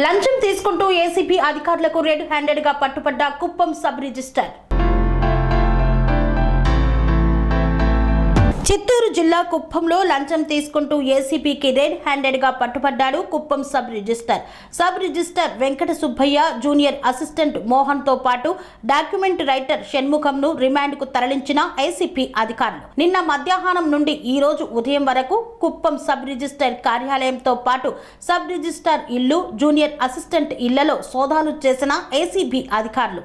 లంచం తీసుకుంటూ ఏసీపీ అధికారులకు రెడ్ హ్యాండెడ్గా పట్టుపడ్డ కుప్పం సబ్ రిజిస్టర్ చిత్తూరు జిల్లా కుప్పంలో లంచం తీసుకుంటూ ఏసీపీకి రెడ్ హ్యాండెడ్గా పట్టుబడ్డాడు Kuppam sub registrar. Sub registrar Venkata Subbaiah junior assistant మోహన్తో పాటు డాక్యుమెంట్ రైటర్ షణ్ముఖంను రిమాండ్కు తరలించిన ఏసీపీ అధికారులు. నిన్న మధ్యాహ్నం నుండి ఈ రోజు ఉదయం వరకు కుప్పం సబ్ రిజిస్టర్ కార్యాలయంతో పాటు సబ్ రిజిస్టర్ ఇల్లు జూనియర్ అసిస్టెంట్ ఇళ్ళలో సోదాలు చేసిన ఏసీబీ అధికారులు.